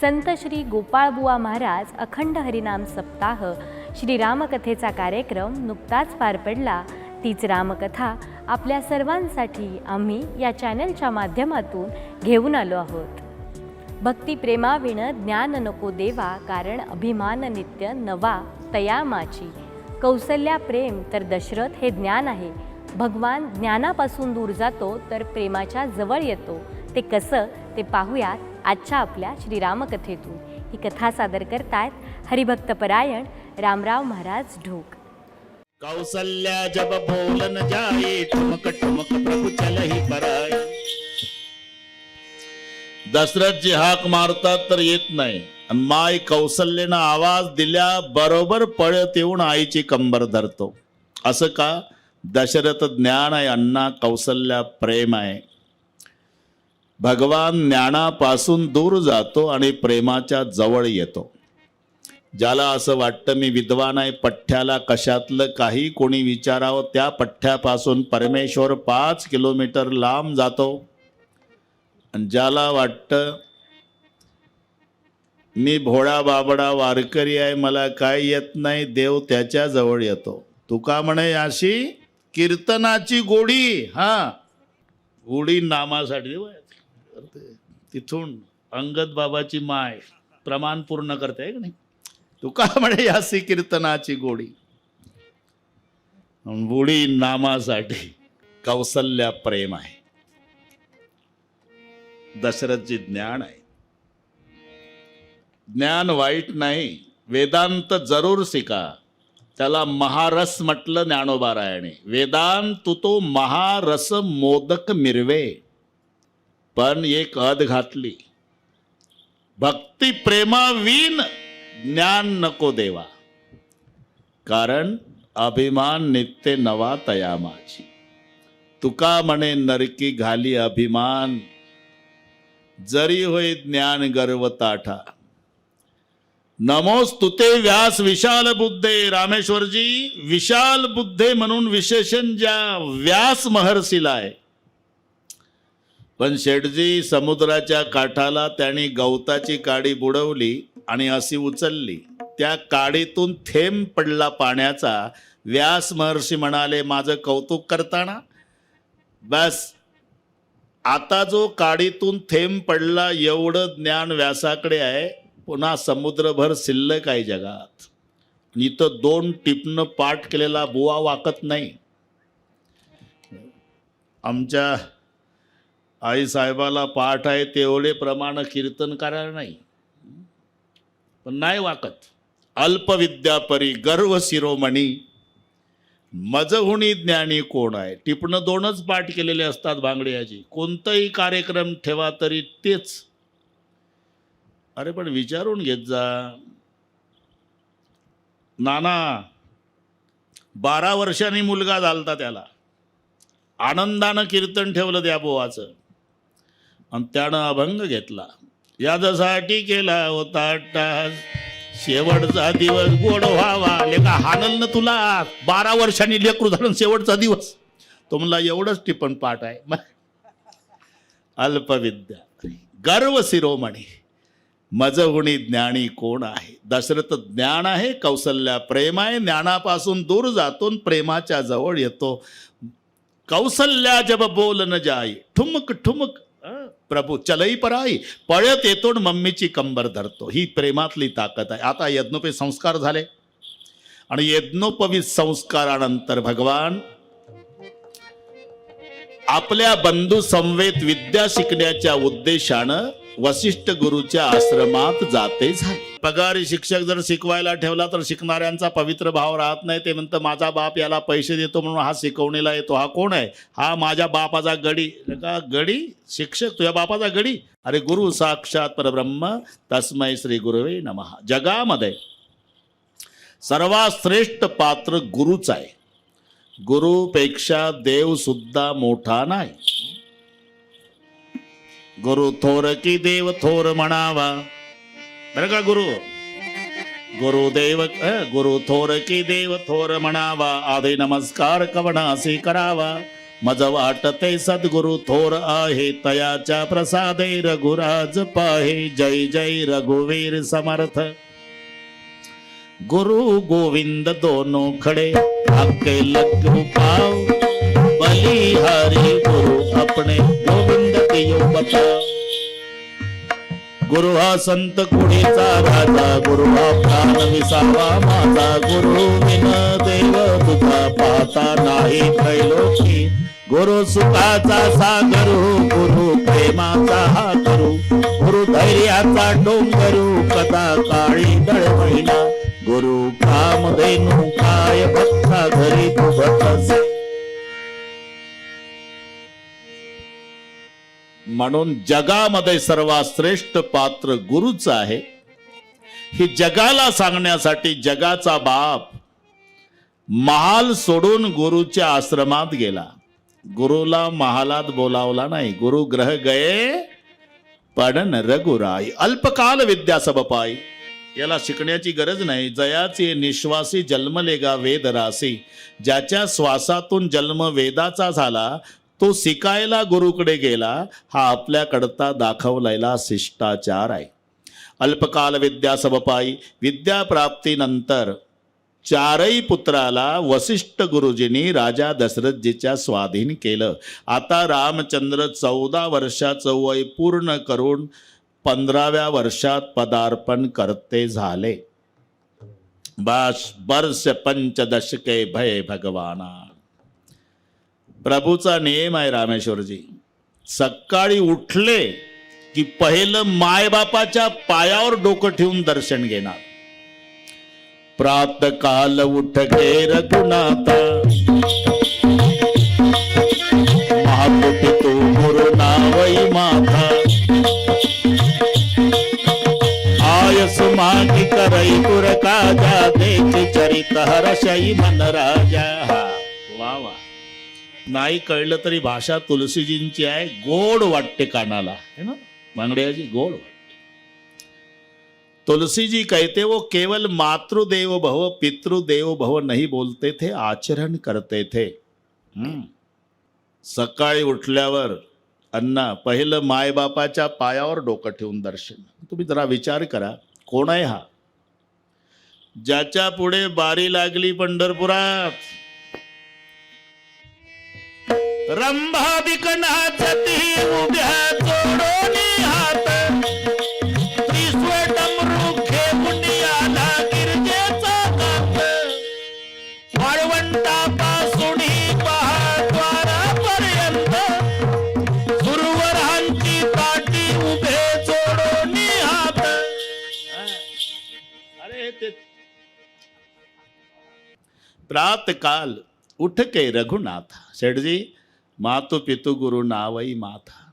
संत श्री गोपाळबुवा महाराज अखंड हरिनाम सप्ताह श्री रामकथेचा कार्यक्रम नुकताच पार पडला. तीच रामकथा आपल्या सर्वांसाठी आम्ही या चॅनलच्या माध्यमातून घेऊन आलो आहोत. भक्ती प्रेमाविण ज्ञान नको देवा कारण अभिमान नित्य नवा तयामाची कौसल्या प्रेम तर दशरथ हे ज्ञान आहे. भगवान ज्ञानापासून दूर जातो तर प्रेमाच्या जवळ येतो. ते कसं ते पाहूयात आजच्या आपल्या श्रीरामकथेतून. ही कथा सादर करतायत हरिभक्तपरायण रामराव महाराज ढोक. कौसल्या जब बोलन जाए ठुमक ठुमक प्रभु चलही पराय. दशरथजी हाक मारतात तर येत नाही. आणि माय कौसल्यानं आवाज दिल्या बरोबर पळत येऊन आईची कंबर धरतो. असं का? दशरथ ज्ञान आहे अण्णा कौसल्या प्रेम आहे. भगवान ज्ञानापासून दूर जातो आणि प्रेमाच्या जवळ येतो. ज्याला असं वाटतं मी विद्वान आहे पठ्ठ्याला कशातलं काही कोणी विचारावं त्या पठ्ठ्यापासून परमेश्वर पाच किलोमीटर लांब जातो. आणि ज्याला वाटतं मी भोळा बाबडा वारकरी आहे मला काय येत नाही देव त्याच्याजवळ येतो. तुका म्हणे अशी कीर्तनाची गोडी हा गोडी नामासाठी तिथून अंगद बाबाची माय प्रमाण पूर्ण करते आहे की नाही? तुका म्हणे यासी कीर्तनाची गोडी. गोडी नामासाठी कौसल्या प्रेम आहे. दशरथची ज्ञान आहे. ज्ञान वाईट नाही वेदांत जरूर शिका. त्याला महारस म्हटलं ज्ञानोबारायणे. वेदांत तू तो महारस मोदक मिरवे. पण एक अद घातली. भक्ती प्रेमावीन ज्ञान नको देवा. कारण अभिमान नित्य नवा तया माझी. तुका म्हणे नरकी घाली अभिमान. जरी होय ज्ञान गर्व ताठा. नमोस तुते व्यास विशाल बुद्धे रामेश्वरजी. विशाल बुद्धे म्हणून विशेषण ज्या व्यास महर्षीला आहे. पण शेटजी समुद्राच्या काठाला त्यांनी गवताची काडी बुडवली आणि अशी उचलली. त्या काडीतून थेंब पडला पाण्याचा. व्यास महर्षी म्हणाले माझं कौतुक करताना? बस आता जो काडीतून थेंब पडला एवढं ज्ञान व्यासाकडे आहे पुन्हा समुद्रभर शिल्लक आहे जगात. इथं दोन टिपणं पाठ केलेला बुवा वाकत नाही. आमच्या आई साहेबाला पाठ आहे तेवढे प्रमाण कीर्तन करायला नाही. पण नाही वाकत. अल्पविद्यापरी गर्व शिरोमणी मजहुणी ज्ञानी कोण आहे? टिपणं दोनच पाठ केलेले असतात भांगड्याची कोणताही कार्यक्रम ठेवा तरी तेच. अरे पण विचारून घेत जा. नाना बारा वर्षांनी मुलगा झालता त्याला. आनंदानं कीर्तन ठेवलं त्या बोवाचं. आणि त्यानं अभंग घेतला. यादसाठी केला होता टास शेवटचा दिवस गोड व्हावा. लेखा हानल ना तुला. बारा वर्षांनी लेकरू झालं शेवटचा दिवस. तो म्हणला एवढंच टिपण पाठ आहे. मग अल्पविद्या. गर्व शिरोमणी. मजहुणी ज्ञानी कोण आहे? दशरथ ज्ञान आहे कौसल्या प्रेम आहे. ज्ञानापासून दूर जातो प्रेमाच्या जवळ येतो. कौसल्या जब बोल न जाई. ठुमक ठुमक. प्रभू चलई पराई पळत येतो मम्मीची कंबर धरतो. ही प्रेमातली ताकद आहे. आता यज्ञोपवी संस्कार झाले. आणि यज्ञोपवी संस्कारानंतर भगवान आपल्या बंधू संवेद विद्या शिकण्याच्या उद्देशानं वशिष्ठ गुरुच्या आश्रमात जाते झाले. पगारी शिक्षक जर शिकवायला ठेवला तर शिकणाऱ्यांचा पवित्र भाव राहत नाही. ते म्हणतं माझा बाप याला पैसे देतो म्हणून हा शिकवणीला येतो. हा कोण आहे? हा माझ्या बापाचा गडी. का? गडी? शिक्षक? तुझ्या बापाचा गडी? अरे गुरु साक्षात परब्रह्म तस्मै श्री गुरुवे नमः. जगामध्ये सर्वात श्रेष्ठ पात्र गुरुच आहे. गुरुपेक्षा देव सुद्धा मोठा नाही. गुरु थोर की देव थोर म्हणावा. बरं का गुरु? गुरुदेव गुरु थोर की देव थोर म्हणावा आधी नमस्कार कवणासी करावा मज वाटते सद्गुरु थोर आहे तयाच्या प्रसादे रघुराज पाहे. जय जय रघुवीर समर्थ. गुरु गोविंद दोनों खड़े आके लगू पाओ बलिहारी गुरु अपने गोविंद दियो बताओ गुरु हा संत कुणीचा राजा गुरु हा प्राण विसावा माझा गुरु. विन देव तुझा पाहता नाही त्रैलोकी गुरु सुखाचा सागरू गुरु प्रेमाचा हा करू गुरु धैर्याचा डोंगरू कदा काळी दळवैना गुरु कामधेनु काय भक्ता घरी तुझतस म्हणून जगामध्ये सर्वात श्रेष्ठ पात्र गुरुच आहे. ही जगाला सांगण्यासाठी जगाचा बाप महाल सोडून गुरुच्या आश्रमात गेला. गुरुला महालात बोलावला नाही. गुरु ग्रह गये पण रघुराई. अल्पकाल विद्या सबपाई याला शिकण्याची गरज नाही. जयाचे निश्वासी जन्मलेगा वेदरासी. वेद रासी ज्याच्या श्वासातून जन्म वेदाचा झाला तो शिकायला गुरुकडे गेला हा आपल्याकडता दाखवलेला शिष्टाचार आहे. अल्पकाल विद्या सबपाई विद्याप्राप्तीनंतर चारही पुत्राला वसिष्ठ गुरुजींनी राजा दशरथजीच्या स्वाधीन केलं. आता रामचंद्र चौदा वर्षाचं वय पूर्ण करून पंधराव्या वर्षात पदार्पण करते झाले. बास वर्ष पंचदशके भय भगवाना. प्रभूचा नियम आहे रामेश्वरजी. सकाळी उठले की पहिलं मायबापाच्या पायावर डोकं ठेवून दर्शन घेणार. प्रात काल उठ गे रघुनाथा. महापुटी तू गुरु नावई माथा. आयस मागी करई पुर काजा देखी चरित हरशई मन राजा नाही कळलं तरी भाषा तुलसीजींची आहे. गोड वाटते कानाला. है ना? बांगड्याची गोड वाटते. तुलसी जी कहते वो केवल मातृदेव भव पितृदेव भव नहीं बोलते थे आचरण करते थे. हम्म. सकाळी उठल्यावर अण्णा पहिलं मायबापाच्या पायावर डोकं ठेवून दर्शन. तुम्ही जरा विचार करा कोण आहे हा? ज्याच्या पुढे बारी लागली पंढरपुरात. रंभादिक नाचती उभ्या जोडोनी हात. त्रिस्वटम घेऊन आला गिरजेचा कात. वाळवंटापासून पहाद्वारापर्यंत सुरवरांची ताटी उभे जोडोनी हात. अरे ते प्रातकाल उठ के रघुनाथ शेठजी मातो पितू गुरु नावई माथा.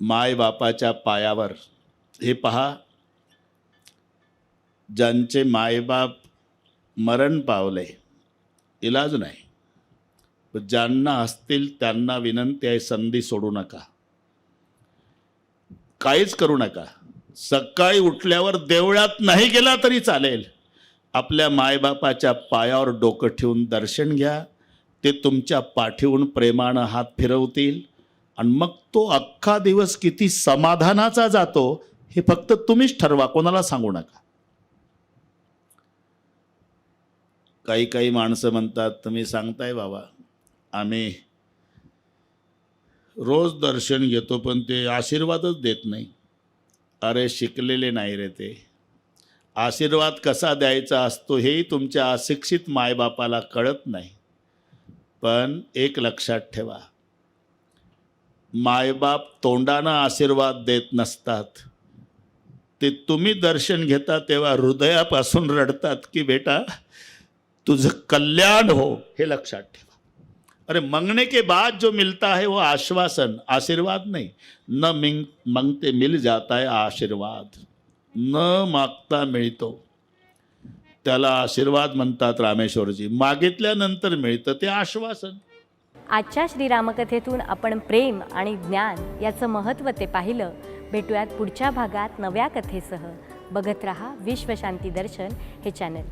माय बापाच्या पायावर हे पहा. ज्यांचे मायबाप मरण पावले इलाज नाही. ज्यांना असतील त्यांना विनंती आहे संधी सोडू नका. काहीच करू नका. सकाळी उठल्यावर देवळात नाही गेला तरी चालेल. आपल्या मायबापाच्या पायावर डोकं ठेवून दर्शन घ्या. ते तुमच्या पाठीहून प्रेमानं हात फिरवतील. आणि मग तो अख्खा दिवस किती समाधानाचा जातो हे फक्त तुम्हीच ठरवा कोणाला सांगू नका. काही काही माणसं म्हणतात तुम्ही सांगताय बाबा आम्ही रोज दर्शन घेतो पण ते आशीर्वादच देत नाही. अरे शिकलेले नाही रे ते. आशीर्वाद कसा द्यायचा असतो हेही तुमच्या अशिक्षित मायबापाला कळत नाही. पण एक लक्षात ठेवा. मायबाप तोंडानं आशीर्वाद देत नसतात. ते तुम्ही दर्शन घेता तेव्हा हृदयापासून रडतात की बेटा तुझं कल्याण हो हे लक्षात ठेवा. अरे मंगने के बाद जो मिलता है वो आश्वासन आशीर्वाद नहीं. न मिंग मंगते मिल जाता है आशीर्वाद. न मागता मिळतो त्याला आशीर्वाद म्हणतात रामेश्वरजी. मागितल्यानंतर मिळतं ते आश्वासन. आजच्या श्रीरामकथेतून आपण प्रेम आणि ज्ञान याचं महत्त्व ते पाहिलं. भेटूयात पुढच्या भागात नव्या कथेसह. बघत रहा विश्वशांती दर्शन हे चॅनल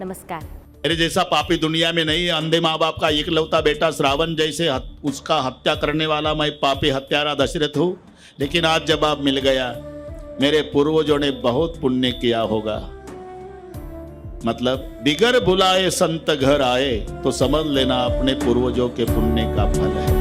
नमस्कार. मेरे जैसा पापी दुनिया में नहीं अंधे माँ बाप का इकलौता बेटा श्रावण जैसे हत, उसका हत्या करने वाला मैं पापी हत्यारा दशरथ हूँ। लेकिन आज जवाब मिल गया मेरे पूर्वजों ने बहुत पुण्य किया होगा। मतलब बिगर बुलाए संत घर आए तो समझ लेना अपने पूर्वजों के पुण्य का फल है।